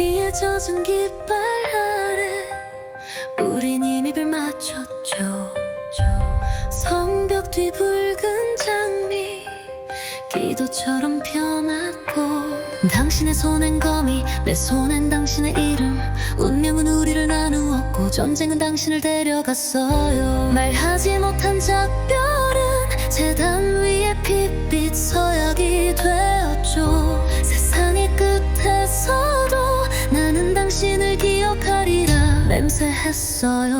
피에 젖은 깃발 아래 우린 이미 입을 맞췄죠. 성벽 뒤 붉은 장미 기도처럼 변하고 당신의 손엔 거미 내 손엔 당신의 이름. 운명은 우리를 나누었고 전쟁은 당신을 데려갔어요. 말하지 못한 작 맹세했어요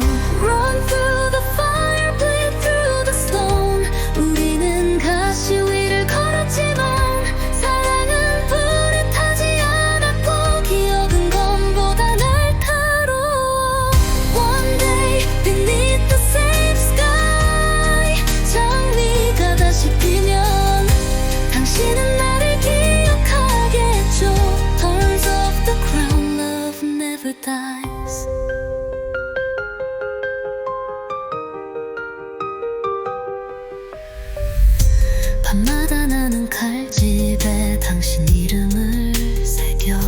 밤마다 나는 칼집에 당신 이름을 새겨.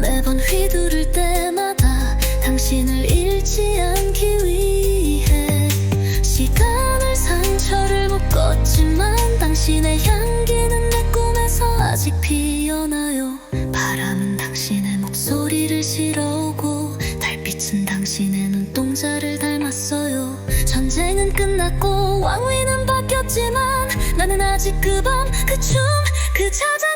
매번 휘두를 때마다 당신을 잃지 않기 위해 시간을 상처를 묶었지만 당신의 향기는 내 꿈에서 아직 피어나요. 바람은 당신의 목소리를 실어오고 달빛은 당신의 눈동자를 닮았어요. 전쟁은 끝났고 왕위는 하지만 나는 아직 그 밤 그 춤 그 찾아